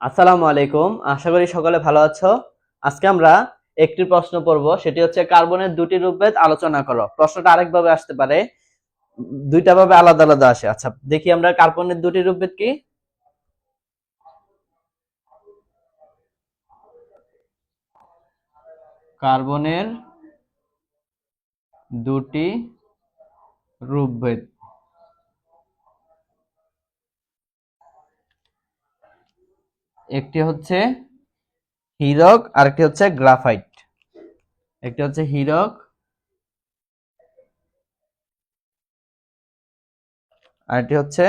আসসালামু আলাইকুম। আশা করি সকলে ভালো আছো। আজকে আমরা একটি প্রশ্ন পড়ব। সেটি হচ্ছে, কার্বনের দুটি রূপভেদ আলোচনা করো। প্রশ্নটা আরেকভাবে আসতে পারে। দুইটা ভাবে আলাদা আলাদা আসে। আচ্ছা দেখি আমরা কার্বনের দুটি রূপভেদ কি? কার্বনের দুটি রূপভেদ একটি হচ্ছে হীরক আর একটি হচ্ছে গ্রাফাইট। একটি হচ্ছে হীরক আর একটি হচ্ছে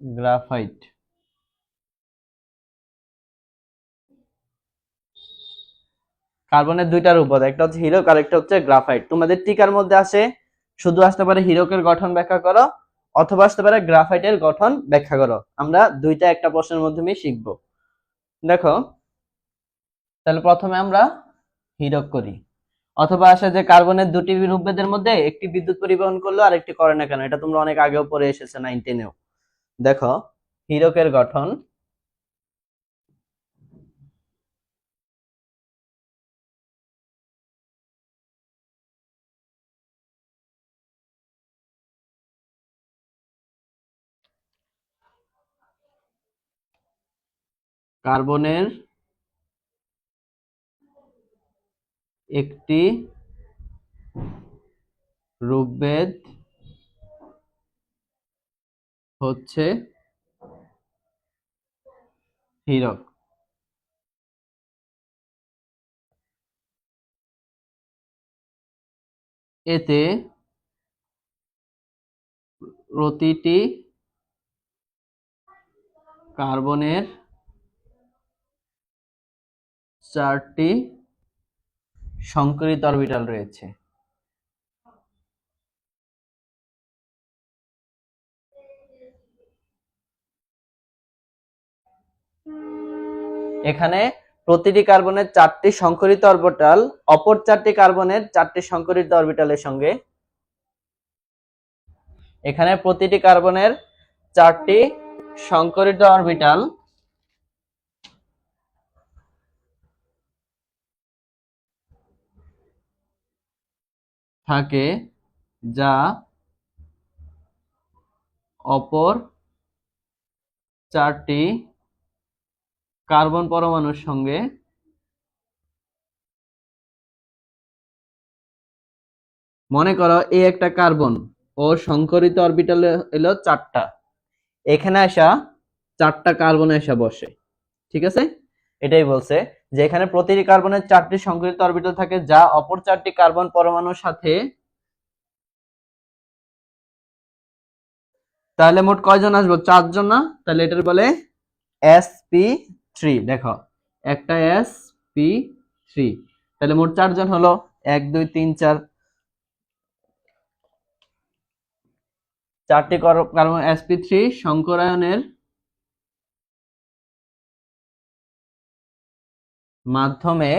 গ্রাফাইট। কার্বনের দুইটা রূপ রূপদ একটা হচ্ছে হিরক আর একটা হচ্ছে গ্রাফাইট তোমাদের টিকার মধ্যে আসে শুধু আসতে পারে হিরকের গঠন ব্যাখ্যা করো, অথবা আসতে পারে গ্রাফাইটের গঠন ব্যাখ্যা করো। আমরা দুইটা একটা প্রশ্নের মাধ্যমে শিখব। দেখো, তাহলে প্রথমে আমরা হিরক করি। অথবা আসে যে কার্বনের দুটি রূপভেদের মধ্যে একটি বিদ্যুৎ পরিবহন করল আর একটি করে না কেন? এটা তোমরা অনেক আগেও পড়ে এসেছে নাইন টেনেও দেখো হিরকের গঠন কার্বনের একটি রূপভেদ হচ্ছে হীরক। এতে প্রতিটি কার্বনের চারটি সংকরিত অরবিটাল রয়েছে। এখানে প্রতিটি কার্বনের চারটি সংকরিত অরবিটাল, অপর চারটি কার্বনের চারটি সংকরিত অরবিটালের সঙ্গে। এখানে প্রতিটি কার্বনের চারটি সংকরিত অরবিটাল থাকে যা অপর চারটি কার্বন পরমাণুর সঙ্গে মনে করো এই একটা কার্বন ও সংকরিত অরবিটাল এলো চারটা। এখানে আসা চারটা কার্বন এসে বসে। ঠিক আছে? এটাই বলছে যে এখানে প্রতিটি কার্বনের চারটি সংকরিত অরবিটাল থাকে, যা অপর চারটি কার্বন পরমাণুর সাথে তাহলে মোট কয়জন আসব? চারজন না? তাহলে এটার বলে এস পি থ্রি দেখো। একটা এস পি থ্রি তাহলে মোট চারজন হলো এক, দুই, তিন, চার। চারটি কার্বন এসপি থ্রি সংকরায়নের মাধ্যমে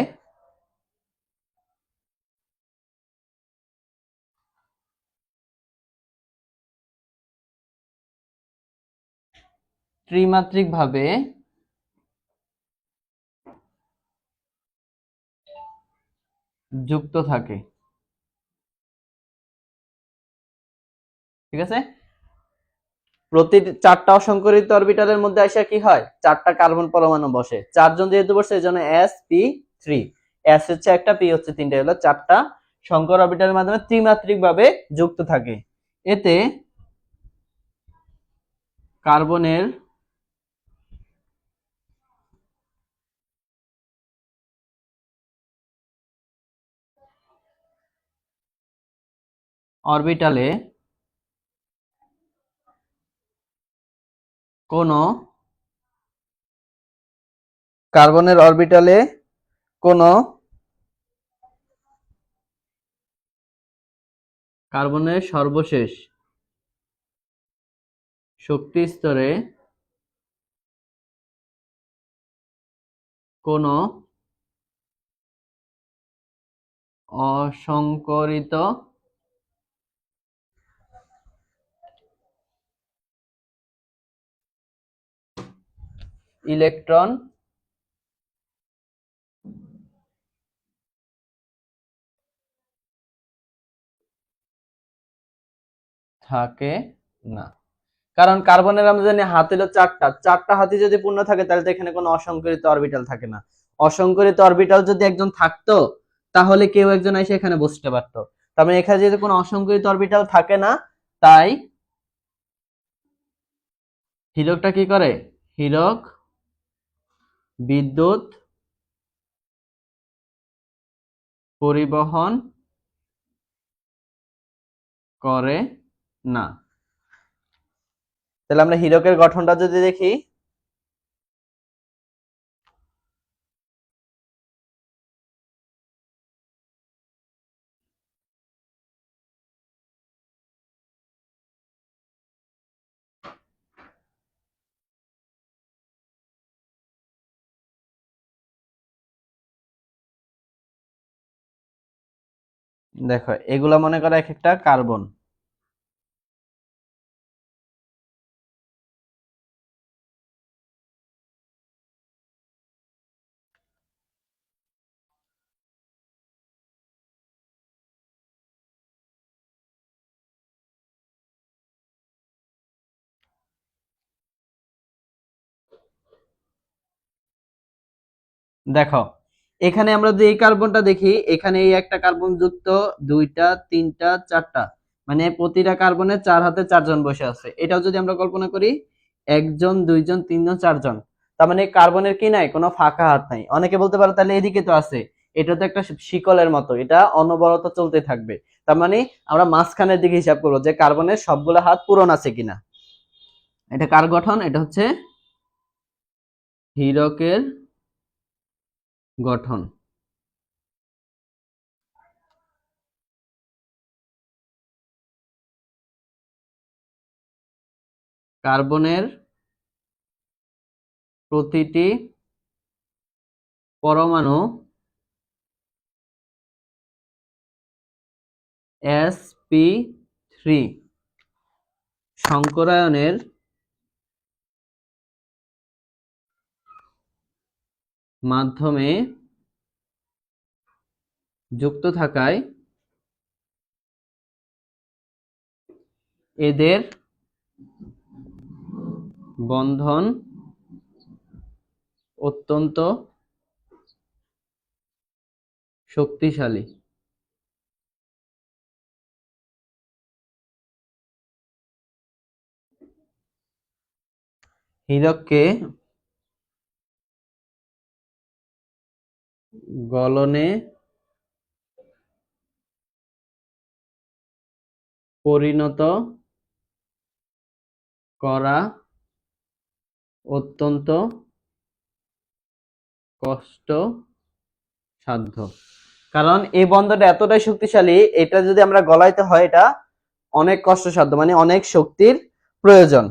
ত্রিমাত্রিকভাবে যুক্ত থাকে। ঠিক আছে? প্রতি চারটা অসংকরিত অরবিটালের মধ্যে আসা কি হয়? চারটা কার্বন পরমাণু বসে। চারজন যেহেতু বসে, এই জন্য এস পি থ্রি এস হচ্ছে একটা পি হচ্ছে তিনটা। হলো চারটা সংকর অরবিটালের মাধ্যমে ত্রিমাত্রিক ভাবে যুক্ত থাকে। এতে কার্বনের অরবিটালে কোনো কার্বনের অরবিটালে কোনো কার্বনের সর্বশেষ শক্তি স্তরে কোনো অসংকরিত ইলেকট্রন থাকে না। কারণ কার্বনের আমরা জানি হাত চারটা। চারটা হাতি যদি পূর্ণ থাকে, তাহলে তো এখানে কোনো অসংকরিত অরবিটাল থাকে না। অসংকরিত অরবিটাল যদি একজন থাকতো, তাহলে কেউ একজন এসে এখানে বসতে পারতো। তার মানে এখানে যেহেতু কোনো অসংকরিত অরবিটাল থাকে না, তাই হীরকটা কি করে? হীরক বিদ্যুৎ পরিবহন করে না। তাহলে আমরা হীরকের গঠনটা যদি দেখি। দেখো এগুলা মনে করো এক একটা কার্বন। দেখো এখানে আমরা যদি এই কার্বনটা দেখি, এখানে এই একটা কার্বন যুক্ত, দুইটা, তিনটা, চারটা। মানে প্রতিটা কার্বনে চার হাতে চারজন বসে আছে। এটাও যদি আমরা কল্পনা করি, একজন, দুইজন, তিনজন, চারজন। তার মানে কার্বনের কি নাই? কোনো ফাঁকা হাত নাই। অনেকে বলতে পারে, তাহলে এদিকে তো আছে। এটা তো একটা শিকলের মতো। এটা অনবরত চলতে থাকবে। তার মানে আমরা মাঝখানের দিকে হিসাব করব যে কার্বনের সবগুলো হাত পূরণ আছে কিনা। এটা কার গঠন? এটা হচ্ছে হীরকের গঠন। কার্বনের প্রতিটি পরমাণু এসপি থ্রি সংকরায়নের মাধ্যমে যুক্ত থাকায় এদের বন্ধন অত্যন্ত শক্তিশালী। হীরককে গলনে পরিণত করা অত্যন্ত কষ্ট সাধ্য কারণ এই বন্ধটা এতটাই শক্তিশালী, এটা যদি আমরা গলাইতে হয়, এটা অনেক কষ্টসাধ্য মানে অনেক শক্তির প্রয়োজন।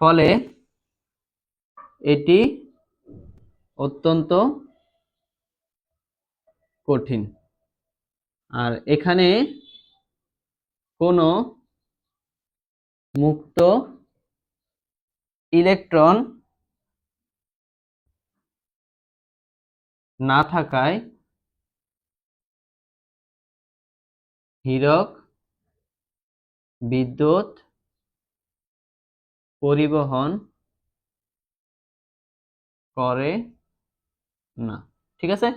ফলে এটি অত্যন্ত কঠিন। আর এখানে কোনো মুক্ত ইলেকট্রন না থাকায় হীরক বিদ্যুৎ পরিবহন করে না। ঠিক আছে?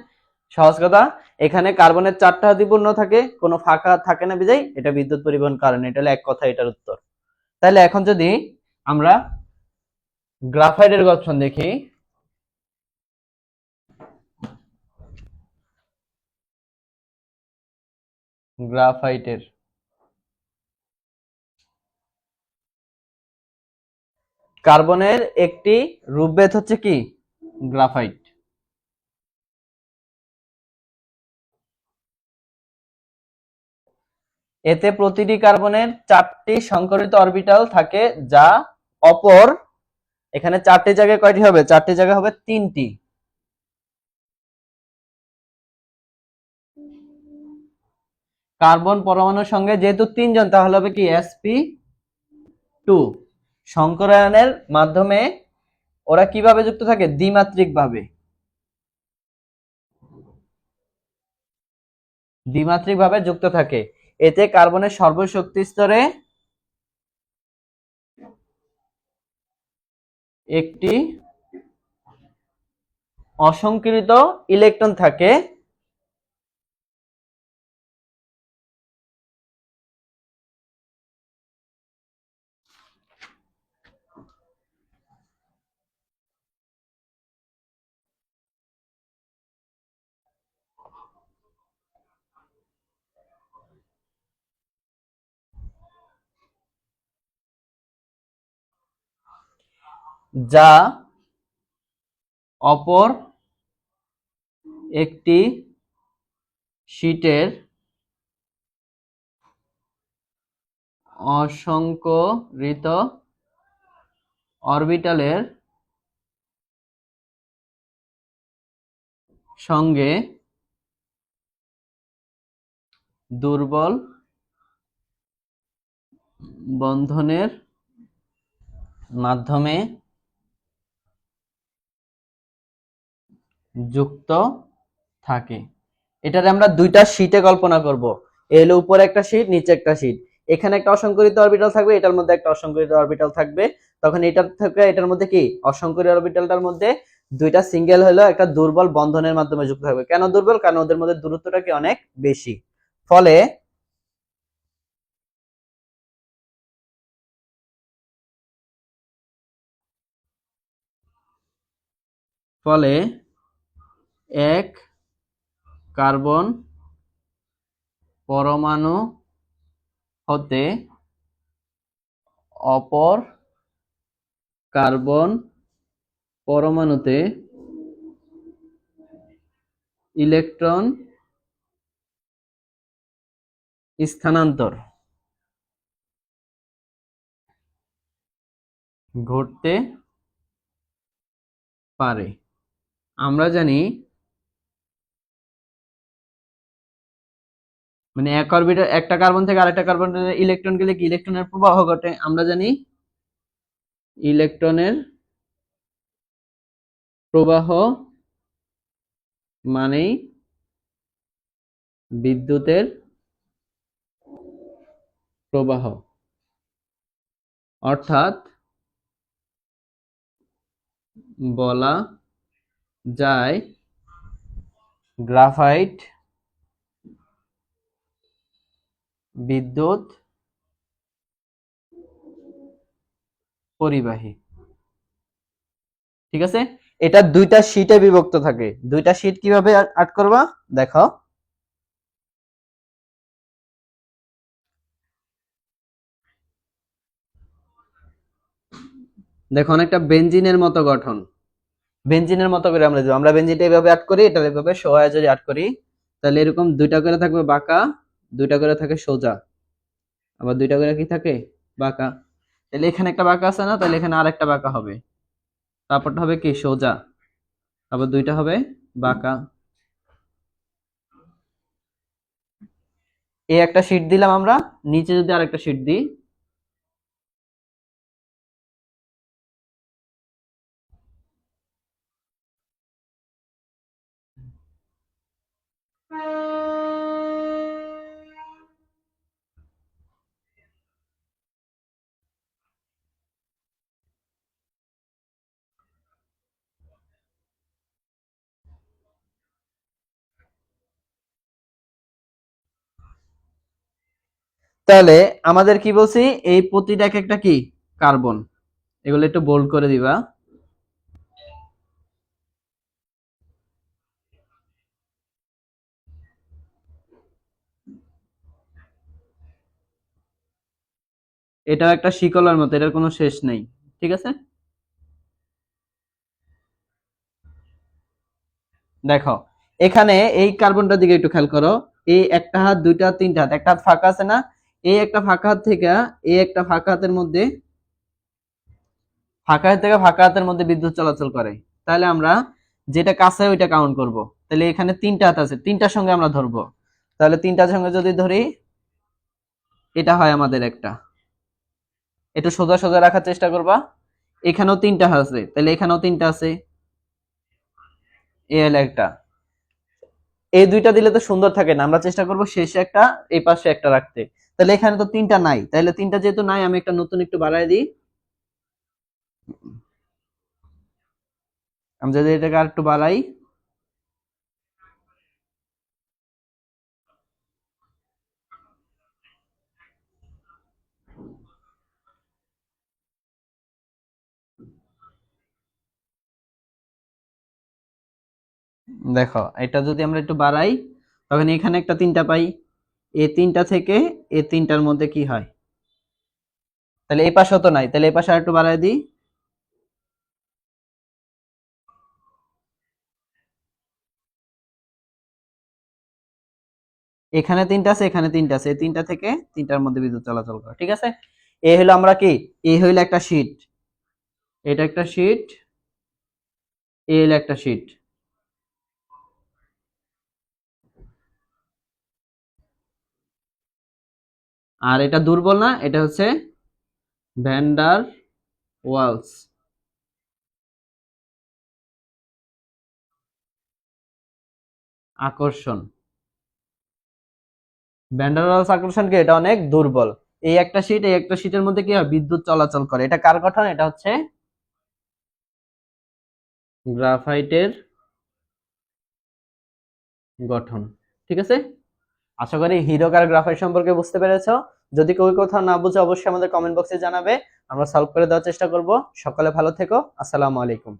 সহজ কথা। এখানে কার্বনের চারটা হাতি পূর্ণ থাকে, কোনো ফাঁকা থাকে না বিজাই এটা বিদ্যুৎ পরিবহন কারণ, এটা হলো এক কথা, এটার উত্তর। তাহলে এখন যদি আমরা গ্রাফাইটের গঠন দেখি। গ্রাফাইটের কার্বনের একটি রূপভেদ হচ্ছে কি? গ্রাফাইট এতে প্রতিটি কার্বনের চারটি সংকরিত অরবিটাল থাকে, যা অপর, এখানে চারটি জায়গায় কয়টি হবে? চারটি জায়গায় হবে তিনটি। কার্বন পরমাণুর সঙ্গে যেহেতু তিনজন, তাহলে হবে কি? এসপি টু সংকরায়নের মাধ্যমে ওরা কীভাবে যুক্ত থাকে? দ্বিমাত্রিক ভাবে দ্বিমাত্রিক ভাবে যুক্ত থাকে। এতে কার্বনের সর্বশক্তি স্তরে একটি অসংকৃত ইলেকট্রন থাকে। যা অপর একটি শীটের অসংকরিত অরবিটালের সঙ্গে দুর্বল বন্ধনের মাধ্যমে যুক্ত থাকে। এটারে আমরা দুইটা শীটে কল্পনা করব। এর উপরে একটা শীট নিচে একটা শীট এখানে একটা অসংকরিত অরবিটাল থাকবে, এটার মধ্যে একটা অসংকরিত অরবিটাল থাকবে। তখন এটার থেকে, এটার মধ্যে কি? অসংকরিত অরবিটালটার মধ্যে দুইটা সিঙ্গেল হলো একটা দুর্বল বন্ধনের মাধ্যমে যুক্ত থাকবে। কেন দুর্বল? কারণ ওদের মধ্যে দূরত্বটা কি অনেক বেশি। ফলে ফলে এক কার্বন পরমাণু হতে অপর কার্বন পরমাণুতে ইলেকট্রন স্থানান্তর ঘটতে পারে। আমরা জানি মানে এক অরবিটাল, একটা কার্বন থেকে আরেকটা কার্বন ইলেকট্রন গেলে কি? ইলেকট্রনের প্রবাহ ঘটে। আমরা জানি ইলেকট্রনের প্রবাহ মানেই বিদ্যুতের প্রবাহ। অর্থাৎ বলা যায় গ্রাফাইট বিদ্যুৎ পরিবাহী। ঠিক আছে? এটা দুইটা শীটে বিভক্ত থাকে। দুইটা শীট কীভাবে আট করবা? দেখো। দেখো, অনেকটা বেঞ্জিনের মতো গঠন। বেঞ্জিনের মতো করে আমরা আমরা বেঞ্জিনটা এইভাবে আট করি এটা এইভাবে সোয়া যদি আট করি। তাহলে এরকম দুইটা করে থাকবে বাঁকা। দুইটা করে থাকে সোজা। আবার দুইটা করে কি থাকে? বাঁকা। তাহলে এখানে একটা বাঁকা আছে না? তাহলে এখানে আরেকটা বাঁকা হবে। তারপরটা হবে কি? সোজা। আবার দুইটা হবে বাঁকা। এই একটা শীট দিলাম আমরা। নিচে যদি আরেকটা শীট দিই তাহলে আমাদের কি বলছি? এই প্রতিটা এক একটা কি? কার্বন। এগুলো একটু বোল্ড করে দিবা। এটাও একটা শিকলার মতো, এটার কোনো শেষ নেই। ঠিক আছে? দেখো, এখানে এই কার্বনটার দিকে একটু খেয়াল করো। এই একটা হাত, দুইটা তিনটা হাত, একটা হাত ফাঁকা আছে না? এই একটা ফাঁকা হাত থেকে এই একটা ফাঁকা হাতের মধ্যে, ফাঁকা হাত থেকে ফাঁকা হাতের মধ্যে বিদ্যুৎ চলাচল করে। তাহলে আমরা যেটা কাছে ওইটা কাউন্ট করব। তাহলে এখানে তিনটা হাত আছে, তিনটার সঙ্গে আমরা ধরবো। তাহলে তিনটার সঙ্গে যদি ধরি, এটা হয় আমাদের একটা। একটু সোজা সোজা রাখার চেষ্টা করবা। এখানেও তিনটা আছে, তাহলে এখানেও তিনটা আছে। এ একটা। এই দুইটা দিলে তো সুন্দর থাকে না। আমরা চেষ্টা করব শেষে একটা, এই পাশে একটা রাখতে। তাহলে এখানে তো তিনটা নাই। তাহলে তিনটা যেহেতু নাই, আমি একটা নতুন একটু বাড়াই দিই। আমি যদি এটাকে আর একটু বাড়াই। দেখো, এটা যদি আমরা একটু বাড়াই, তখন এখানে একটা তিনটা পাই। এই তিনটা থেকে এই তিনটার মধ্যে কি হয়? তাহলে এই পাশেও তো নাই, তাহলে এই পাশে আর একটু বাড়াই দিই। এখানে তিনটা আছে, এখানে তিনটা আছে এই তিনটা থেকে তিনটার মধ্যে বিদ্যুৎ চলাচল করে, ঠিক আছে? এই হলো আমরা কি? এই হইল একটা শীট। এটা একটা শীট এই হলো একটা শীট। আর এটা দুর্বল না, এটা হচ্ছে ভ্যান্ডার ওয়ালস। আকর্ষণ। ভ্যান্ডার ওয়ালস আকর্ষণ কি? এটা অনেক দুর্বল। এই একটা শীট এই একটা শীটের মধ্যে কি হয়? বিদ্যুৎ চলাচল করে। এটা কার গঠন? এটা হচ্ছে গ্রাফাইটের গঠন। ঠিক আছে? আশা করি হিরো আর গ্রাফাইট সম্পর্কে বুঝতে পেরেছ। যদি কেউ কোথাও না বুঝে, অবশ্যই আমাদের কমেন্ট বক্সে জানাবে। আমরা সলভ করে দেওয়ার চেষ্টা করব। সকালে ভালো থেকো। আসসালামু আলাইকুম।